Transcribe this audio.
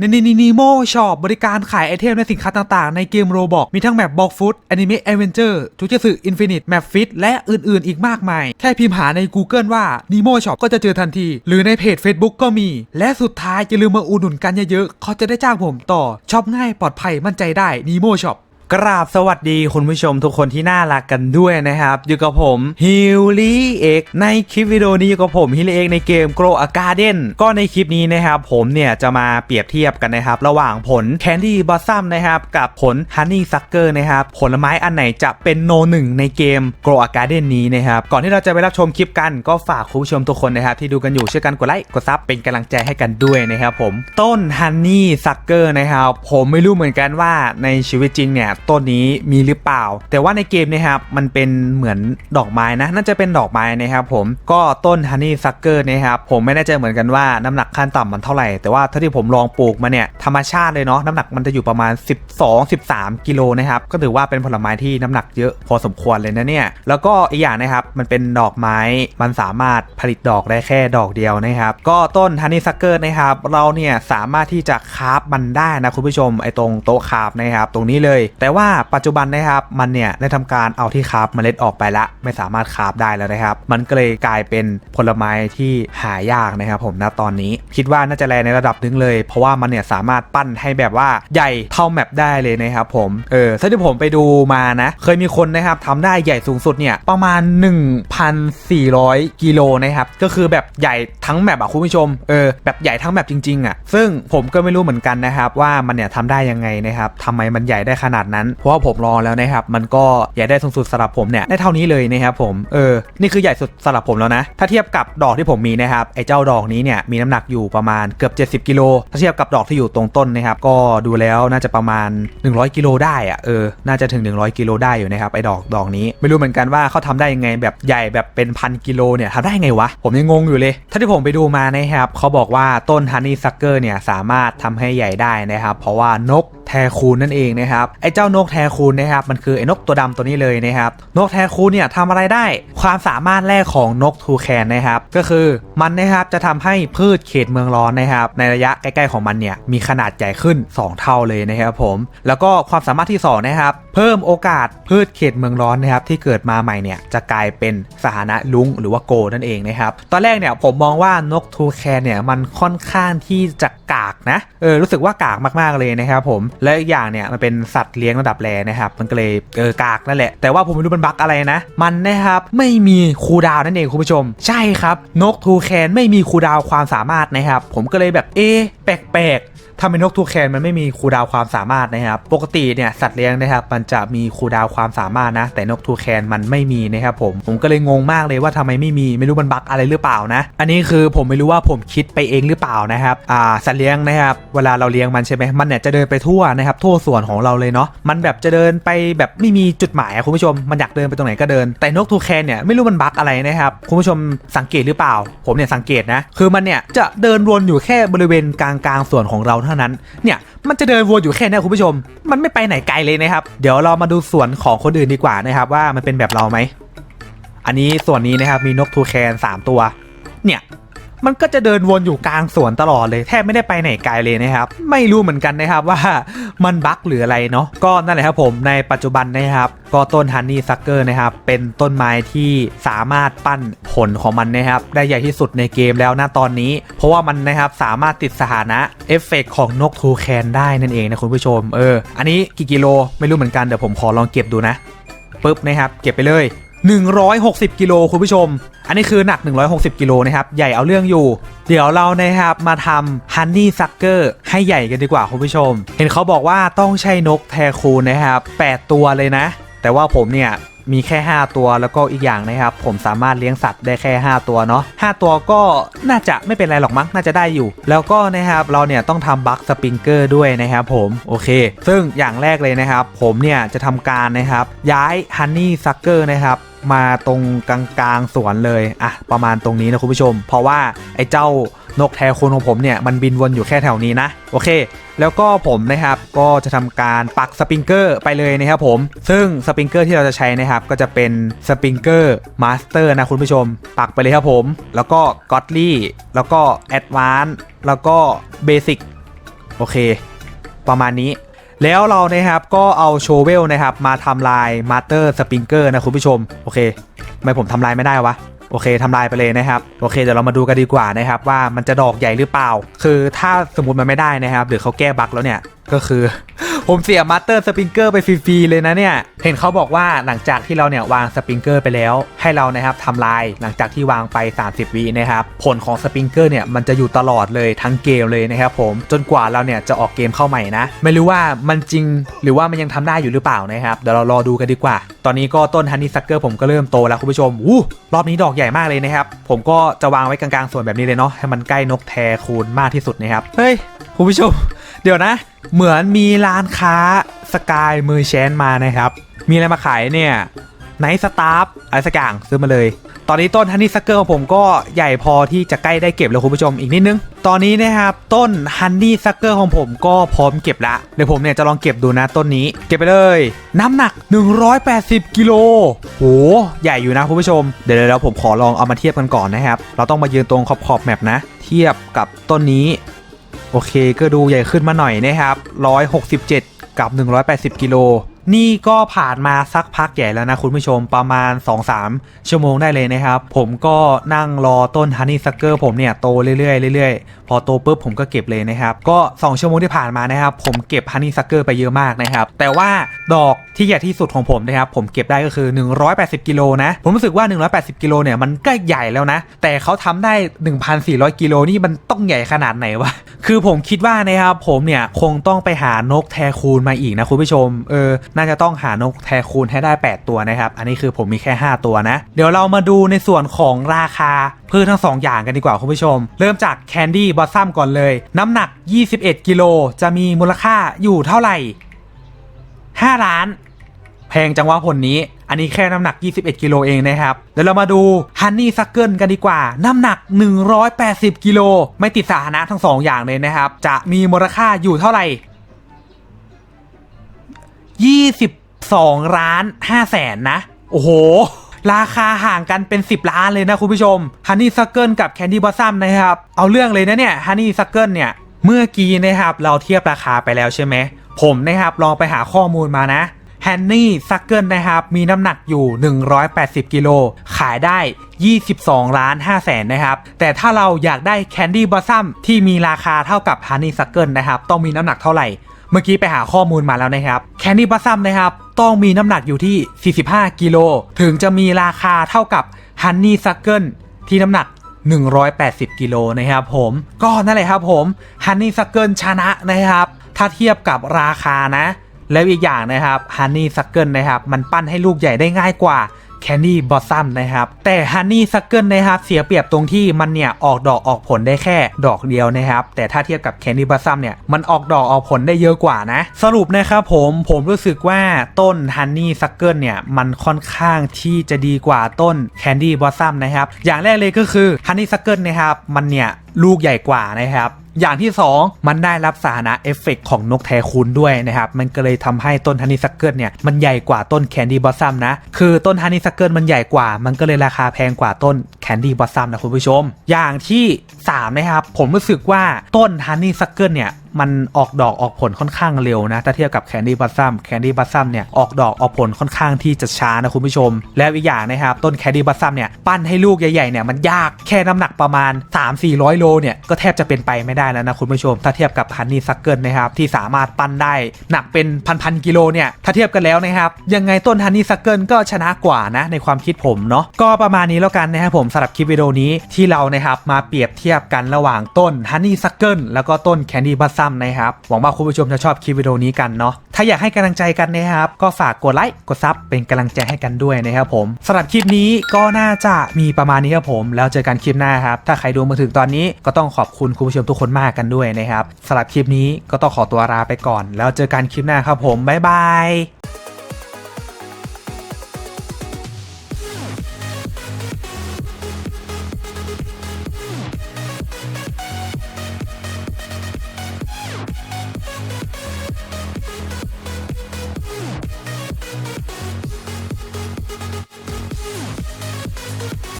ในนีนีนีโมช็อปบริการขายไอเทมและสินค้าต่างๆ ในเกมโรบอกมีทั้งแมปบอกฟุตแอนิเมะแอเวนเจอร์ทูเจสึอินฟินิตแมปฟิตและอื่นๆ อีกมากมาย แค่พิมพ์หาใน Google ว่า Nemo Shop ก็จะเจอทันที หรือในเพจ Facebook ก็มี และสุดท้ายอย่าลืมมาอุดหนุนกันเยอะๆเขาจะได้จ้างผมต่อช็อปง่ายปลอดภัยมั่นใจได้ Nemo Shop กราบสวัสดีคุณผู้ชมทุกคนที่น่ารักกันด้วยนะครับ อยู่กับผมฮิลลี่เอกในคลิปวิดีโอนี้อยู่กับผมฮิลลี่เอกในเกม Grow a Garden ก็ในคลิปนี้นะครับผมเนี่ยจะมาเปรียบเทียบกันนะครับ ระหว่างผล Candy Blossom นะครับกับผล Honey Sucker นะครับผลไม้อันไหนจะเป็นโนหนึ่งในเกม Grow a Garden นี้นะครับก่อนที่เราจะไปรับชมคลิปกันก็ฝากคุณผู้ชมทุกคนนะครับที่ดูกันอยู่ช่วยกันกดไลค์กดซับเป็นกำลังใจให้กันด้วยนะครับผมต้น Honey Sucker นะครับผมไม่รู้เหมือนกันว่าในชีวิตจริงเนี่ยต้นนี้มีหรือเปล่า แต่ว่าในเกมเนะครับมันเป็นเหมือนดอกไม้นะน่าจะเป็นดอกไม้นะครับผมก็ต้น Honey Sucker นะครับผมไม่แน่ใจเหมือนกันว่าน้ำหนักขั้นต่ำมันเท่าไหร่แต่ว่าเท่าที่ผมลองปลูกมาเนี่ยธรรมชาติเลยเนาะน้ำหนักมันจะอยู่ประมาณ 12-13 กิโลนะครับก็ถือว่าเป็นผลไม้ที่น้ำหนักเยอะพอสมควรเลยนะเนี่ยแล้วก็อีกอย่างนะครับมันเป็นดอกไม้มันสามารถผลิตดอกได้แค่ดอกเดียวนะครับก็ต้น Honey Sucker นะครับเราเนี่ยสามารถที่จะคาฟมันได้นะคุณผู้ชมไอ้ตรงโต๊ะคาฟนะครับตรงนี้เลยแต่แต่ว่าปัจจุบันนะครับมันเนี่ยได้ทำการเอาที่คราฟเมล็ดออกไปละ ไม่สามารถคราฟได้แล้วนะครับ มันก็เลยกลายเป็นผลไม้ที่หายากนะครับผมณตอนนี้คิดว่าน่าจะแรงในระดับหนึงเลย เพราะว่ามันเนี่ยสามารถปั้นให้แบบว่าใหญ่เท่าแมปได้เลยนะครับผมเออถ้าที่ผมไปดูมานะ เคยมีคนนะครับทำได้ใหญ่สูงสุดเนี่ยประมาณ 1,400 กิโลนะครับก็คือแบบใหญ่ทั้งแมปอะคุณผู้ชมเออแบบใหญ่ทั้งแมปจริงๆอะซึ่งผมก็ไม่รู้เหมือนกันนะครับว่ามันเนี่ยทำได้ยังไงนะครับทำไมมันใหญ่ได้ขนาดนั้นเพราะว่าผมลองแล้วนะครับ มันก็ใหญ่ได้สูงสุดสำหรับผมเนี่ยได้เท่านี้เลยนะครับผม เออ นี่คือใหญ่สุดสำหรับผมแล้วนะ ถ้าเทียบกับดอกที่ผมมีนะครับ ไอ้เจ้าดอกนี้เนี่ยมีน้ำหนักอยู่ประมาณเกือบ 70 กิโล ถ้าเทียบกับดอกที่อยู่ตรงต้นนะครับ ก็ดูแล้วน่าจะประมาณ 100 กิโลได้อะเออ น่าจะถึง 100 กิโลได้อยู่นะครับไอ้ดอกดอกนี้ ไม่รู้เหมือนกันว่าเขาทำได้ยังไงแบบใหญ่แบบเป็นพันกิโลเนี่ยทำได้ไงวะ ผมยังงงอยู่เลย ถ้าที่ผมไปดูมานะครับเขาบอกว่าต้นฮันนี่ซักเกอร์เนี่ยสามารถทำให้ใหญ่ได้นะครับ เพราะว่านกแทคูนนั่นเองนะครับไอ้เจ้านกแทคูนนะครับมันคือไอ้นกตัวดำตัวนี้เลยนะครับนกแทคูนเนี่ยทำอะไรได้ ความสามารถแรกของนกทูแคนนะครับก็คือมันนะครับจะทำให้พืชเขตเมืองร้อนนะครับในระยะใกล้ๆของมันเนี่ยมีขนาดใหญ่ขึ้น 2 เท่าเลยนะครับผมแล้วก็ความสามารถที่2นะครับเพิ่มโอกาสพืชเขตเมืองร้อนนะครับที่เกิดมาใหม่เนี่ยจะกลายเป็นสถานะลุงหรือว่าโกนั่นเองนะครับตอนแรกเนี่ยผมมองว่านกทูแคนเนี่ยมันค่อนข้างที่จะกากนะเออรู้สึกว่ากากมากๆเลยนะครับผมและอีกอย่างเนี่ยมันเป็นสัตว์เลี้ยงระดับแรนะครับ มันก็เลยเออกากนั่นแหละ แต่ว่าผมไม่รู้มันบั๊กอะไรนะ มันนะครับไม่มีคูดาวนั่นเองคุณผู้ชม ใช่ครับ นกทูแคนไม่มีคูดาวความสามารถนะครับ ผมก็เลยแบบเอ๊แปลกๆ ทำเป็นนกทูแคนมันไม่มีคูดาวความสามารถนะครับ ปกติเนี่ยสัตว์เลี้ยงนะครับมันจะมีคูดาวความสามารถนะ แต่นกทูแคนมันไม่มีนะครับผมผมก็เลยงงมากเลยว่าทำไมไม่มีไม่รู้มันบั๊กอะไรหรือเปล่านะ อันนี้คือผมไม่รู้ว่าผมคิดไปเองหรือเปล่านะครับอ่าสัตว์เลี้ยงนะครับเวลาเราเลี้ยงมันใช่ไหมมันเนี่ยจะเดินไปทั่วนะครับทั่วส่วนของเราเลยเนาะมันแบบจะเดินไปแบบไม่มีจุดหมายคุณผู้ชมมันอยากเดินไปตรงไหนก็เดิน แต่นกทูแคนเนี่ยไม่รู้มันบั๊กอะไรนะครับคุณผู้ชมสังเกตหรือเปล่า ผมเนี่ยสังเกตนะคือมันเนี่ยจะเดินวนอยู่แค่บริเวณกลางๆส่วนของเราเท่านั้น เนี่ยมันจะเดินวนอยู่แค่เนี้คุณผู้ชม มันไม่ไปไหนไกลเลยนะครับ เดี๋ยวเรามาดูส่วนของคนอื่นดีกว่านะครับว่ามันเป็นแบบเราไหม อันนี้ส่วนนี้นะครับมีนกทูแคน3ตัว เนี่ย มันก็จะเดินวนอยู่กลางสวนตลอดเลยแทบไม่ได้ไปไหนไกลเลยนะครับ ไม่รู้เหมือนกันนะครับว่ามันบั๊กหรืออะไรเนาะก็นั่นแหละครับผมในปัจจุบันนะครับก็ต้นฮันนี่ซักเกอร์นะครับเป็นต้นไม้ที่สามารถปั้นผลของมันนะครับได้ใหญ่ที่สุดในเกมแล้วนะตอนนี้ เพราะว่ามันนะครับสามารถติดสถานะเอฟเฟกของนกทูแคนได้นั่นเองนะคุณผู้ชมเอออันนี้กี่กิโลไม่รู้เหมือนกันเดี๋ยวผมขอลองเก็บดูนะปุ๊บนะครับเก็บไปเลย 160 กิโลคุณผู้ชม อันนี้คือหนัก 160 กิโลนะครับ ใหญ่เอาเรื่องอยู่ เดี๋ยวเรานะครับมาทำฮันนี่ซักเกอร์ให้ใหญ่กันดีกว่าคุณผู้ชม เห็นเขาบอกว่าต้องใช้นกแทคูนะครับ 8 ตัวเลยนะ แต่ว่าผมเนี่ย มีแค่ 5 ตัวแล้วก็อีกอย่างนะครับ ผมสามารถเลี้ยงสัตว์ได้แค่ 5 ตัวเนาะ5ตัวก็น่าจะไม่เป็นไรหรอกมั้งน่าจะได้อยู่ แล้วก็นะครับเราเนี่ยต้องทำบัคสปริงเกอร์ด้วยนะครับผมโอเค ซึ่งอย่างแรกเลยนะครับ ผมเนี่ยจะทำการนะครับ ย้ายฮันนี่ซักเกอร์นะครับมาตรงกลางๆสวนเลยอะประมาณตรงนี้นะคุณผู้ชม เพราะว่าไอ้เจ้า นกแทคูนของผมเนี่ยมันบินวนอยู่แค่แถวนี้นะโอเค แล้วก็ผมนะครับก็จะทำการปักสปริงเกอร์ไปเลยนะครับผม ซึ่งสปริงเกอร์ที่เราจะใช้นะครับก็จะเป็นสปริงเกอร์มาสเตอร์นะคุณผู้ชม ปักไปเลยครับผม แล้วก็ก็อตลี่แล้วก็แอดวานซ์แล้วก็เบสิกโอเค ประมาณนี้แล้วเรานะครับก็เอาโชเวลนะครับมาทำลายมาสเตอร์สปริงเกอร์นะคุณผู้ชม โอเคทำไมผมทำลายไม่ได้วะ โอเคทำลายไปเลยนะครับโอเคเดี๋ยวเรามาดูกันดีกว่านะครับว่ามันจะดอกใหญ่หรือเปล่า คือถ้าสมมติมันไม่ได้นะครับ หรือเขาแก้บั๊กแล้วเนี่ยก็คือ ผมเสียมาสเตอร์สปริงเกอร์ไปฟรีๆเลยนะเนี่ย เห็นเขาบอกว่าหลังจากที่เราเนี่ยวางสปริงเกอร์ไปแล้ว ให้เรานะครับทำลายหลังจากที่วางไป 30วินะครับผลของสปริงเกอร์เนี่ยมันจะอยู่ตลอดเลยทั้งเกมเลยนะครับผมจนกว่าเราเนี่ยจะออกเกมเข้าใหม่นะ ไม่รู้ว่ามันจริงหรือว่ามันยังทำได้อยู่หรือเปล่านะครับเดี๋ยวเรารอดูกันดีกว่า ตอนนี้ก็ต้นฮันนี่ซักเกอร์ผมก็เริ่มโตแล้วคุณผู้ชมอู้รอบนี้ดอกใหญ่มากเลยนะครับผมก็จะวางไว้กลางๆส่วนแบบนี้เลยเนาะให้มันใกล้นกแทคูณมากที่สุดนะครับเฮ้ยคุณผู้ชม เดี๋ยวนะ เหมือนมีร้านค้าสกายมือแชนมานะครับ มีอะไรมาขายเนี่ยไนท์สตาร์ฟอะไรสักอย่างซื้อมาเลย ตอนนี้ต้นฮันนี่ซักเกอร์ของผมก็ใหญ่พอที่จะใกล้ได้เก็บแล้วคุณผู้ชมอีกนิดนึง ตอนนี้นะครับต้นฮันนี่ซักเกอร์ของผมก็พร้อมเก็บละ เดี๋ยวผมเนี่ยจะลองเก็บดูนะต้นนี้ เก็บไปเลย น้ำหนัก 180 กิโลโหใหญ่อยู่นะคุณผู้ชม เดี๋ยวเดี๋ยวผมขอลองเอามาเทียบกันก่อนนะครับ เราต้องมายืนตรงขอบขอบแมปนะ เทียบกับต้นนี้ โอเคก็ดูใหญ่ขึ้นมาหน่อยนะครับ 167 กับ 180 กิโล นี่ก็ผ่านมาสักพักใหญ่แล้วนะคุณผู้ชมประมาณ 2-3 ชั่วโมงได้เลยนะครับ ผมก็นั่งรอต้นฮันนี่ซักเกอร์ผมเนี่ยโตเรื่อยๆเรื่อยๆ พอโตปุ๊บผมก็เก็บเลยนะครับ ก็ 2 ชั่วโมงที่ผ่านมานะครับ ผมเก็บฮันนี่ซักเกอร์ไปเยอะมากนะครับ แต่ว่าดอกที่ใหญ่ที่สุดของผมนะครับ ผมเก็บได้ก็คือ 180 กิโลนะ ผมรู้สึกว่า 180 กิโลเนี่ยมันก็ใหญ่แล้วนะ แต่เขาทำได้ 1,400 กิโลนี่มันต้องใหญ่ขนาดไหนวะคือผมคิดว่านะครับผมเนี่ยคงต้องไปหานกแทคูนมาอีกนะคุณผู้ชมเออน่าจะต้องหานกแทคูนให้ได้ 8 ตัวนะครับ อันนี้คือผมมีแค่ 5 ตัวนะ เดี๋ยวเรามาดูในส่วนของราคาพืชทั้ง 2 อย่างกันดีกว่าคุณผู้ชม เริ่มจากแคนดี้บอสซัมก่อนเลย น้ำหนัก 21 กิโลจะมีมูลค่าอยู่เท่าไหร่ 5 ล้าน แพงจังวะผลนี้ อันนี้แค่น้ำหนัก 21 กิโลเองนะครับ เดี๋ยวเรามาดูฮันนี่ซักเกิลกันดีกว่า น้ำหนัก 180 กิโลไม่ติดสาหนะทั้ง 2 อย่างเลยนะครับ จะมีมูลค่าอยู่เท่าไหร่ 22ล้าน5แสนนะ โอ้โห ราคาห่างกันเป็น 10 ล้านเลยนะคุณผู้ชมฮันนี่ซักเกิลกับแคนดี้บอสซัมนะครับ เอาเรื่องเลยนะเนี่ยฮันนี่ซักเกิลเนี่ย เมื่อกี้นะครับเราเทียบราคาไปแล้วใช่ไหม ผมนะครับลองไปหาข้อมูลมานะแฮนนี่ซักเกิลนะครับ มีน้ำหนักอยู่ 180 กิโล ขายได้ 22 ล้าน5แสนนะครับ แต่ถ้าเราอยากได้แคนดี้บอสซัมที่มีราคาเท่ากับฮันนี่ซักเกิลนะครับ ต้องมีน้ำหนักเท่าไหร่ เมื่อกี้ไปหาข้อมูลมาแล้วนะครับแคนดี้บอสซัมนะครับต้องมีน้ำหนักอยู่ที่ 45 กิโล ถึงจะมีราคาเท่ากับฮันนี่ซักเกิลที่น้ำหนัก 180 กิโลนะครับผมก็นั่นแหละครับผมฮันนี่ซักเกิลชนะนะครับ ถ้าเทียบกับราคานะ แล้วอีกอย่างนะครับฮันนี่ซักเกิลนะครับ มันปั้นให้ลูกใหญ่ได้ง่ายกว่า แคนดี้บอสซัมนะครับ แต่ฮันนี่ซักเกิลนะครับเสียเปรียบตรงที่มันเนี่ยออกดอกออกผลได้แค่ดอกเดียวนะครับ แต่ถ้าเทียบกับแคนดี้บอสซัมเนี่ยมันออกดอกออกผลได้เยอะกว่านะ สรุปนะครับผมผมรู้สึกว่าต้นฮันนี่ซักเกิลเนี่ยมันค่อนข้างที่จะดีกว่าต้นแคนดี้บอสซัมนะครับ อย่างแรกเลยก็คือฮันนี่ซักเกิลนะครับมันเนี่ยลูกใหญ่กว่านะครับ อย่างที่ 2 มันได้รับสานะเอฟเฟกต์ของนกแทคูนด้วยนะครับ มันก็เลยทำให้ต้นฮันนี่ซักเกิลเนี่ยมันใหญ่กว่าต้นแคนดี้บอสซัมนะ คือต้นฮันนี่ซักเกิลมันใหญ่กว่า มันก็เลยราคาแพงกว่าต้นแคนดี้บอสซัมนะคุณผู้ชม อย่างที่ 3 นะครับ ผมรู้สึกว่าต้นฮันนี่ซักเกิลเนี่ยมันออกดอกออกผลค่อนข้างเร็วนะ ถ้าเทียบกับแคนดี้บัสซัมแคนดี้บัสซัมเนี่ยออกดอกออกผลค่อนข้างที่จะช้านะคุณผู้ชม แล้วอีกอย่างนะครับ ต้นแคนดี้บัสซัมเนี่ยปั้นให้ลูกใหญ่ๆเนี่ยมันยากแค่น้ำหนักประมาณ 3-400 โลเนี่ยก็แทบจะเป็นไปไม่ได้แล้วนะคุณผู้ชม ถ้าเทียบกับฮันนี่ซักเกิลนะครับที่สามารถปั้นได้หนักเป็นพันๆกิโลเนี่ยถ้าเทียบกันแล้วนะครับยังไงต้นฮันนี่ซักเกิลก็ชนะกว่านะในความคิดผมเนาะก็ประมาณนี้แล้วกันนะครับผมสำหรับคลิปวิดีโอนี้ที่เรานะครับมาเปรียบเทียบกันระหว่างต้นฮันนี่ซักเกิลแล้วก็ต้นแคนดี้บัสซัมนะครับ หวังว่าคุณผู้ชมจะชอบคลิปวิดีโอนี้กันเนาะถ้าอยากให้กำลังใจกันนะครับ ก็ฝากกดไลค์กดซับเป็นกำลังใจให้กันด้วยนะครับผมสำหรับคลิปนี้ก็น่าจะมีประมาณนี้ครับผม แล้วเจอกันคลิปหน้าครับถ้าใครดูมาถึงตอนนี้ก็ต้องขอบคุณคุณผู้ชมทุกคนมากกันด้วยนะครับสำหรับคลิปนี้ก็ต้องขอตัวลาไปก่อน แล้วเจอกันคลิปหน้าครับผมบ๊ายบาย